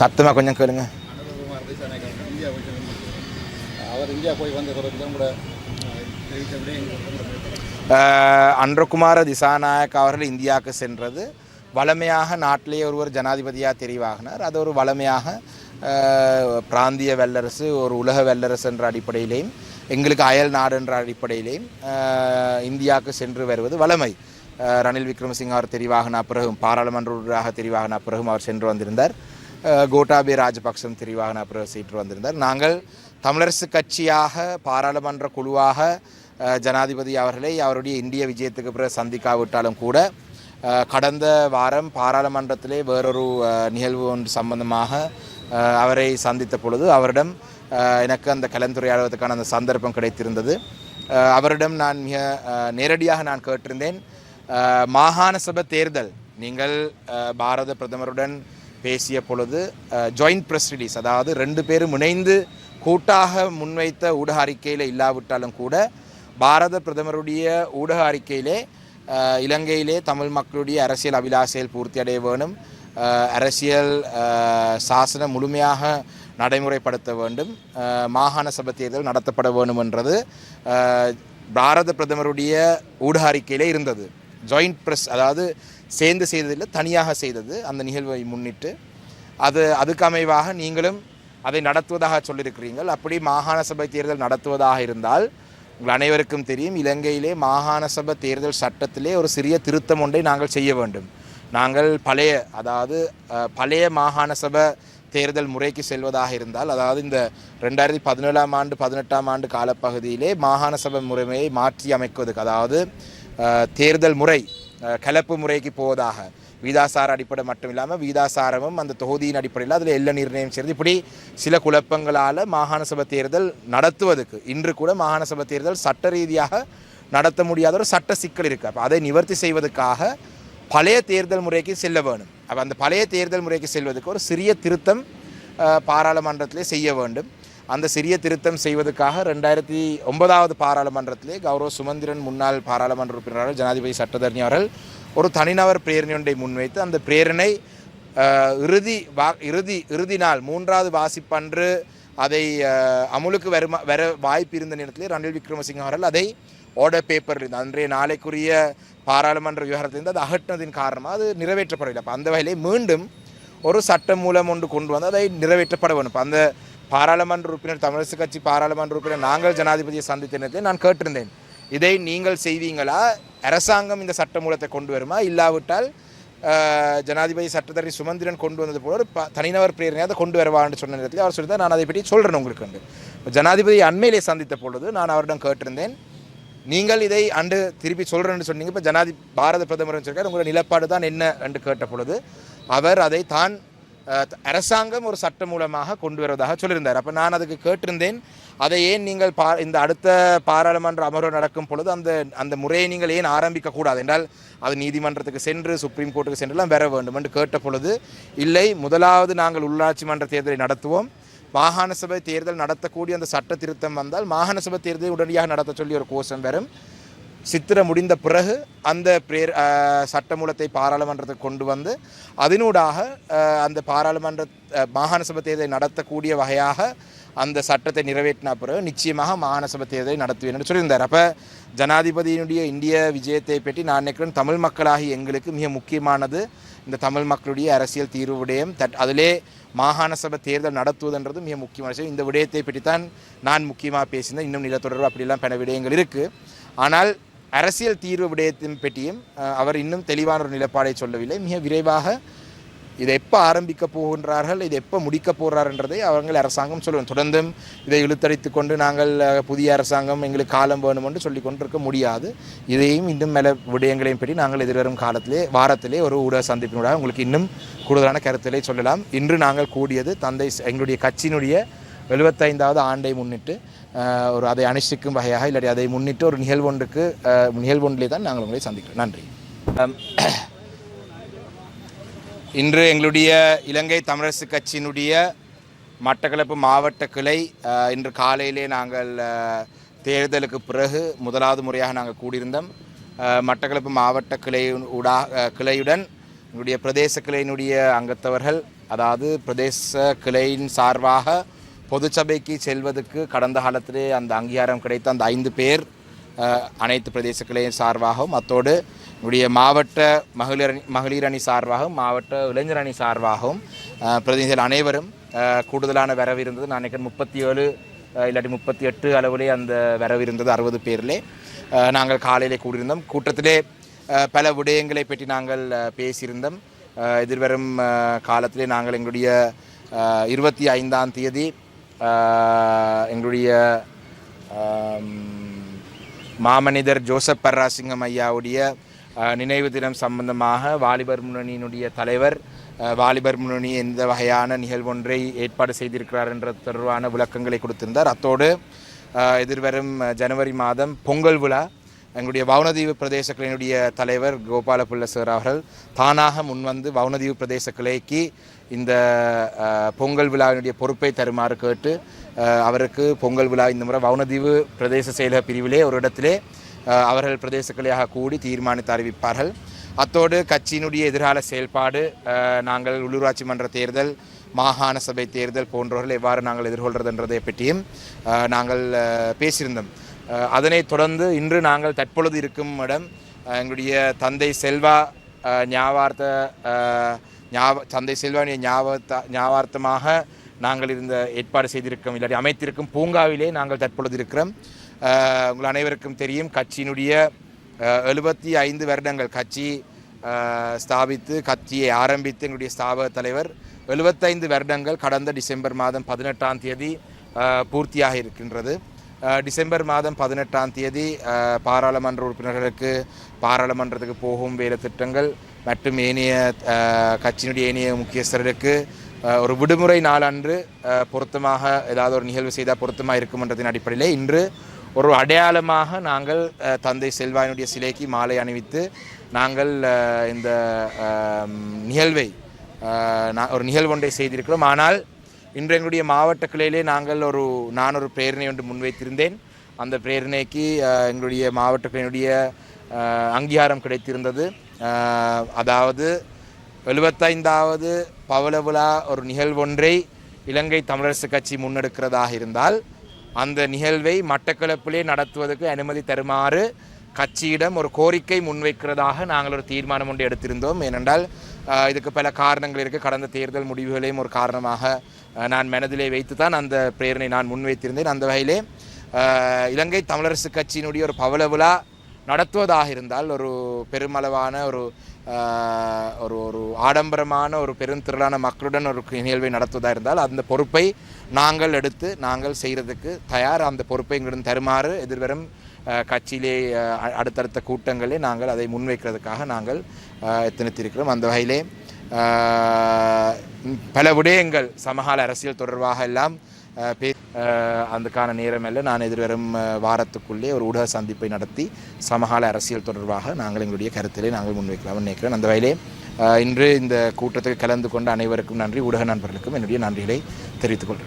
சத்தமாக கொஞ்சம் கேளுங்க. அவர் இந்தியா போய் வந்த கூட அன்றகுமார திசாநாயக் அவர்கள் இந்தியாவுக்கு சென்றது. வளமையாக நாட்டிலேயே ஒருவர் ஜனாதிபதியாக தெரிவாகினார். அது ஒரு வளமையாக பிராந்திய வல்லரசு ஒரு உலக வல்லரசு என்ற அடிப்படையிலேயும் எங்களுக்கு அயல் நாடு என்ற அடிப்படையிலேயும் இந்தியாவுக்கு சென்று வருவது வளமை. ரணில் விக்ரமசிங் அவர் தெரிவாகன பிறகும் பாராளுமன்ற உறுப்பினராக தெரிவாகின பிறகும் அவர் சென்று வந்திருந்தார். கோட்டாபி கோட்டாபே ராஜபக்சம் தெரிவாகின பிறகு சென்று வந்திருந்தார். நாங்கள் தமிழரசு கட்சியாக பாராளுமன்ற குழுவாக ஜனாதிபதி அவர்களை அவருடைய இந்திய விஜயத்துக்கு பிறகு சந்திக்காவிட்டாலும் கூட கடந்த வாரம் பாராளுமன்றத்திலே வேறொரு நிகழ்வு ஒன்று சம்பந்தமாக அவரை சந்தித்த பொழுது அவரிடம் எனக்கு அந்த கலந்துரையாடுவதற்கான அந்த சந்தர்ப்பம் கிடைத்திருந்தது. அவரிடம் நான் மிக நேரடியாக நான் கேட்டிருந்தேன். மாகாண சபை தேர்தல். நீங்கள் பாரத பிரதமருடன் பேசிய பொழுது ஜாயிண்ட் ப்ரெஸ் ரிலீஸ் அதாவது ரெண்டு பேரும் இணைந்து கூட்டாக முன்வைத்த ஊடக அறிக்கையில் இல்லாவிட்டாலும் கூட பாரத பிரதமருடைய ஊடக அறிக்கையிலே இலங்கையிலே தமிழ் மக்களுடைய அரசியல் அபிலாசையில் பூர்த்தி அடைய வேணும் அரசியல் சாசனம் முழுமையாக நடைமுறைப்படுத்த வேண்டும் மாகாண சபை தேர்தல் நடத்தப்பட வேண்டும் என்றது பாரத பிரதமருடைய ஊடக அறிக்கையிலே இருந்தது. ஜாயிண்ட் ப்ரெஸ் அதாவது சேர்ந்து செய்ததில் தனியாக செய்தது அந்த நிகழ்வை முன்னிட்டு. அது அதுக்கு அமைவாக நீங்களும் அதை நடத்துவதாக சொல்லியிருக்கிறீர்கள். அப்படி மாகாண சபை தேர்தல் நடத்துவதாக இருந்தால் உங்கள் அனைவருக்கும் தெரியும் இலங்கையிலே மாகாண சபை தேர்தல் சட்டத்திலே ஒரு சிறிய திருத்தம் ஒன்றை நாங்கள் செய்ய வேண்டும். நாங்கள் பழைய அதாவது பழைய மாகாண சபை தேர்தல் முறைக்கு செல்வதாக இருந்தால் அதாவது இந்த ரெண்டாயிரத்தி பதினேழாம் ஆண்டு பதினெட்டாம் ஆண்டு காலப்பகுதியிலே மாகாண சபை முறைமையை மாற்றி அமைக்குவதற்கு அதாவது தேர்தல் முறை கலப்பு முறைக்கு போவதாக. வீதாசார அடிப்படை மட்டும் இல்லாமல் வீதாசாரமும் அந்த தொகுதியின் அடிப்படையில் அதில் எல்லை நிர்ணயம் செய்கிறது இப்படி சில குழப்பங்களால் மாகாண சபை தேர்தல் நடத்துவதற்கு இன்று கூட மாகாண சபை தேர்தல் சட்ட ரீதியாக நடத்த முடியாத ஒரு சட்ட சிக்கல் இருக்குது அப்போ அதை நிவர்த்தி செய்வதற்காக பழைய தேர்தல் முறைக்கு செல்ல வேணும் அப்போ அந்த பழைய தேர்தல் முறைக்கு செல்வதற்கு ஒரு சிறிய திருத்தம் பாராளுமன்றத்திலே செய்ய வேண்டும். அந்த சிறிய திருத்தம் செய்வதற்காக ரெண்டாயிரத்தி ஒன்பதாவது பாராளுமன்றத்திலே கௌரவ சுமந்திரன் முன்னாள் பாராளுமன்ற உறுப்பினராக ஜனாதிபதி சட்டத்தரணி அவர்கள் ஒரு தனிநபர் பிரேரணை ஒன்றை முன்வைத்து அந்த பிரேரணை இறுதி வா இறுதி இறுதி நாள் மூன்றாவது வாசிப்பன்று அதை அமுலுக்கு வருமா வர வாய்ப்பு இருந்த நேரத்தில் ரணில் விக்ரமசிங்க அவர்கள் அதை ஆர்டர் பேப்பர் அன்றைய நாளைக்குரிய பாராளுமன்ற விவகாரத்திலிருந்து அது அகற்றினதின் காரணமாக அது நிறைவேற்றப்படவில்லை. அப்போ அந்த வகையிலே மீண்டும் ஒரு சட்டம் மூலம் ஒன்று கொண்டு வந்து அதை நிறைவேற்றப்பட வேணும் அந்த பாராளுமன்ற உறுப்பினர் தமிழரசு கட்சி பாராளுமன்ற உறுப்பினர் நாங்கள் ஜனாதிபதியை சந்தித்த நான் கேட்டிருந்தேன். இதை நீங்கள் செய்வீங்களா? அரசாங்கம் இந்த சட்ட மூலத்தை கொண்டு வருமா? இல்லாவிட்டால் ஜனாதிபதி சட்டத்தரணி சுமந்திரன் கொண்டு வந்தது போல ஒரு ப- தனிநபர் பிரேரணையை அதை கொண்டு வருவான்னு சொன்ன நேரத்தில் அவர் சொல்லி நான் அதை பற்றி சொல்கிறேன் உங்களுக்கு வந்து இப்ப ஜனாதிபதி அண்மையிலே சந்தித்த பொழுது நான் அவரிடம் கேட்டிருந்தேன். நீங்கள் இதை அன்று திருப்பி சொல்கிறேன்னு சொன்னீங்க. இப்போ ஜனாதி பாரத பிரதமர் சொல்கிறார் உங்களோட நிலப்பாடு தான் என்ன? என்று கேட்ட பொழுது அவர் அதை தான் அரசாங்கம் ஒரு சட்டம் மூலமாக கொண்டு வருவதாக சொல்லியிருந்தார். அப்போ நான் அதுக்கு கேட்டிருந்தேன். அதை ஏன் நீங்கள் பா இந்த அடுத்த பாராளுமன்ற அமர்வு நடக்கும் பொழுது அந்த அந்த முறையை நீங்கள் ஏன் ஆரம்பிக்க கூடாது என்றால் அது நீதிமன்றத்துக்கு சென்று சுப்ரீம் கோர்ட்டுக்கு சென்றுலாம் வர வேண்டும் என்று கேட்ட பொழுது இல்லை முதலாவது நாங்கள் உள்ளாட்சி மன்ற தேர்தலை நடத்துவோம். மாகாண சபை தேர்தல் நடத்தக்கூடிய அந்த சட்ட திருத்தம் வந்தால் மாகாண சபை தேர்தலை உடனடியாக நடத்த சொல்லி ஒரு கோஷம் வரும். சித்திரை முடிந்த பிறகு அந்த பிரேர் சட்டமூலத்தை பாராளுமன்றத்துக்கு கொண்டு வந்து அதனூடாக அந்த பாராளுமன்ற மாகாண சபை தேர்தலை நடத்தக்கூடிய வகையாக அந்த சட்டத்தை நிறைவேற்றின பிறகு நிச்சயமாக மாகாண சபை தேர்தலை நடத்துவேன் என்று சொல்லியிருந்தார். அப்போ ஜனாதிபதியினுடைய இந்திய விஜயத்தை பற்றி நான் நினைக்கிறேன் தமிழ் மக்களாகி எங்களுக்கு மிக முக்கியமானது இந்த தமிழ் மக்களுடைய அரசியல் தீர்வு விடயம். தட் அதிலே மாகாண சபை தேர்தல் நடத்துவதுன்றது மிக முக்கியமான விஷயம். இந்த விடயத்தை பற்றி தான் நான் முக்கியமாக பேசினேன் இன்னும் நிலத்தொடர்பு அப்படிலாம் பல விடயங்கள் இருக்குது ஆனால் அரசியல் தீர்வு விடயத்தின் பற்றியும் அவர் இன்னும் தெளிவான ஒரு நிலைப்பாடை சொல்லவில்லை. மிக விரைவாக இதை எப்போ ஆரம்பிக்க போகின்றார்கள் இதை எப்போ முடிக்க போகிறார்ன்றதை அவர்கள் அரசாங்கம் சொல்லுவோம் தொடர்ந்தும் இதை இழுத்தடித்து கொண்டு நாங்கள் புதிய அரசாங்கம் எங்களுக்கு காலம் வேணும் என்று சொல்லி கொண்டிருக்க முடியாது. இதையும் இன்னும் மேல விடயங்களையும் பற்றி நாங்கள் எதிர்வரும் காலத்திலே வாரத்திலே ஒரு ஊடக சந்திப்பினூடாக உங்களுக்கு இன்னும் கூடுதலான கருத்துக்களை சொல்லலாம். இன்று நாங்கள் கூடியது தந்தை எங்களுடைய கட்சியினுடைய எழுபத்தைந்தாவது ஆண்டை முன்னிட்டு ஒரு அதை அனுஷ்டிக்கும் வகையாக இல்லாட்டி அதை முன்னிட்டு ஒரு நிகழ்வொன்றுக்கு நிகழ்வு நிகழ்வொன்றிலே தான் நாங்கள் உங்களை சந்திக்கிறோம். நன்றி. இன்று எங்களுடைய இலங்கை தமிழரசு கட்சியினுடைய மட்டக்களப்பு மாவட்ட கிளை இன்று காலையிலே நாங்கள் தேர்தலுக்கு பிறகு முதலாவது முறையாக நாங்கள் கூடியிருந்தோம். மட்டக்களப்பு மாவட்ட கிளை உடா கிளையுடன் எங்களுடைய பிரதேச கிளையினுடைய அங்கத்தவர்கள் அதாவது பிரதேச கிளையின் சார்பாக பொதுச்சபைக்கு செல்வதற்கு கடந்த காலத்திலே அந்த அங்கீகாரம் கிடைத்த அந்த ஐந்து பேர் அனைத்து பிரதேசங்களையும் சார்பாகவும் அத்தோடு என்னுடைய மாவட்ட மகளிர் அணி மகளிர் அணி சார்பாகவும் மாவட்ட இளைஞர் அணி சார்பாகவும் பிரதிநிதிகள் அனைவரும் கூடுதலான வரவு இருந்தது நான் நினைக்கிறேன் முப்பத்தி ஏழு இல்லாட்டி முப்பத்தி எட்டு அளவிலே அந்த வரவு இருந்தது அறுபது பேரிலே. நாங்கள் காலையிலே கூடியிருந்தோம். கூட்டத்திலே பல விடயங்களை பற்றி நாங்கள் பேசியிருந்தோம். எதிர்வரும் காலத்திலே நாங்கள் எங்களுடைய இருபத்தி ஐந்தாம் தேதி எங்களுடைய மாமனிதர் ஜோசப் பர்ராசிங்கம் ஐயாவுடைய நினைவு தினம் சம்பந்தமாக வாலிபர் முன்னணியினுடைய தலைவர் வாலிபர் முன்னணி எந்த வகையான நிகழ்வொன்றை ஏற்பாடு செய்திருக்கிறார் என்ற தொடர்பான விளக்கங்களை கொடுத்திருந்தார். அத்தோடு எதிர்வரும் ஜனவரி மாதம் பொங்கல் விழா எங்களுடைய வவுனதீவு பிரதேச கிளையினுடைய தலைவர் கோபாலபுள்ள சார் அவர்கள் தானாக முன்வந்து வவுனதீவு பிரதேச கிளைக்கு இந்த பொங்கல் விழாவினுடைய பொறுப்பை தருமாறு கேட்டு அவருக்கு பொங்கல் விழா இந்த முறை வவுனதீவு பிரதேச செயலக பிரிவிலே ஒரு இடத்திலே அவர்கள் பிரதேச கிளையாக கூடி தீர்மானித்து அறிவிப்பார்கள். அத்தோடு கட்சியினுடைய எதிர்கால செயல்பாடு நாங்கள் உள்ளூராட்சி மன்ற தேர்தல் மாகாண சபை தேர்தல் போன்றவர்கள் எவ்வாறு நாங்கள் எதிர்கொள்கிறதுன்றதை பற்றியும் நாங்கள் பேசியிருந்தோம். அதனைத் தொடர்ந்து இன்று நாங்கள் தற்பொழுது இருக்கும் இடம் எங்களுடைய தந்தை செல்வா ஞாபார்த்த ஞாப தந்தை செல்வானிய ஞாபகத்த ஞாபார்த்தமாக நாங்கள் இருந்த ஏற்பாடு செய்திருக்கோம் இல்லாட்டி அமைத்திருக்கும் பூங்காவிலே நாங்கள் தற்பொழுது இருக்கிறோம். உங்கள் அனைவருக்கும் தெரியும் கட்சியினுடைய எழுபத்தி ஐந்து வருடங்கள் கட்சி ஸ்தாபித்து கட்சியை ஆரம்பித்து எங்களுடைய ஸ்தாபக தலைவர் எழுபத்தைந்து வருடங்கள் கடந்த டிசம்பர் மாதம் பதினெட்டாம் தேதி பூர்த்தியாக இருக்கின்றது டிசம்பர் மாதம் பதினெட்டாம் தேதி பாராளுமன்ற உறுப்பினர்களுக்கு பாராளுமன்றத்துக்கு போகும் வேலை திட்டங்கள் மற்றும் ஏனைய கட்சியினுடைய ஏனைய முக்கியஸ்தர்களுக்கு ஒரு விடுமுறை நாளன்று பொருத்தமாக ஏதாவது ஒரு நிகழ்வு செய்தால் பொருத்தமாக இருக்கும்ன்றதின் அடிப்படையில் இன்று ஒரு அடையாளமாக நாங்கள் தந்தை செல்வாயினுடைய சிலைக்கு மாலை அணிவித்து நாங்கள் இந்த நிகழ்வை அஹ், நா- ஒரு நிகழ்வொன்றை செய்திருக்கிறோம். ஆனால் இன்று எங்களுடைய மாவட்ட கிளையிலே நாங்கள் ஒரு நான் ஒரு பிரேரணை ஒன்று முன்வைத்திருந்தேன். அந்த பிரேரணைக்கு எங்களுடைய மாவட்ட கிளையினுடைய அங்கீகாரம் கிடைத்திருந்தது. அதாவது எழுபத்தைந்தாவது பவள விழா ஒரு நிகழ்வொன்றை இலங்கை தமிழரசு கட்சி முன்னெடுக்கிறதாக இருந்தால் அந்த நிகழ்வை மட்டக்களப்பிலே நடத்துவதற்கு அனுமதி தருமாறு கட்சியிடம் ஒரு கோரிக்கை முன்வைக்கிறதாக நாங்கள் ஒரு தீர்மானம் ஒன்று எடுத்திருந்தோம். ஏனென்றால் இதுக்கு பல காரணங்கள் இருக்குது கடந்த தேர்தல் முடிவுகளையும் ஒரு காரணமாக நான் மனதிலே வைத்து தான் அந்த பிரேரணை நான் முன்வைத்திருந்தேன். அந்த வகையிலே இலங்கை தமிழரசு கட்சியினுடைய ஒரு பவள விழா நடத்துவதாக இருந்தால் ஒரு பெருமளவான ஒரு ஒரு ஒரு ஆடம்பரமான ஒரு பெருந்திரளான மக்களுடன் ஒரு நிகழ்வை நடத்துவதாக இருந்தால் அந்த பொறுப்பை நாங்கள் எடுத்து நாங்கள் செய்கிறதுக்கு தயார். அந்த பொறுப்பை எங்களிடம் தருமாறு எதிர்வரும் கட்சியிலே அடுத்தடுத்த கூட்டங்களில் நாங்கள் அதை முன்வைக்கிறதுக்காக நாங்கள் ஆஹ், எத்தனித்திருக்கிறோம். அந்த வகையிலே பல விடயங்கள் சமகால அரசியல் தொடர்பாக எல்லாம் பே அதுக்கான நேரம் அல்ல நான் எதிர்வரும் வாரத்துக்குள்ளே ஒரு ஊடக சந்திப்பை நடத்தி சமகால அரசியல் தொடர்பாக நாங்கள் எங்களுடைய கருத்திலே நாங்கள் முன்வைக்கலாம்னு நினைக்கிறேன். அந்த வகையிலே இன்று இந்த கூட்டத்தில் கலந்து கொண்ட அனைவருக்கும் நன்றி. ஊடக நண்பர்களுக்கும் என்னுடைய நன்றிகளை தெரிவித்துக் கொள்கிறேன்.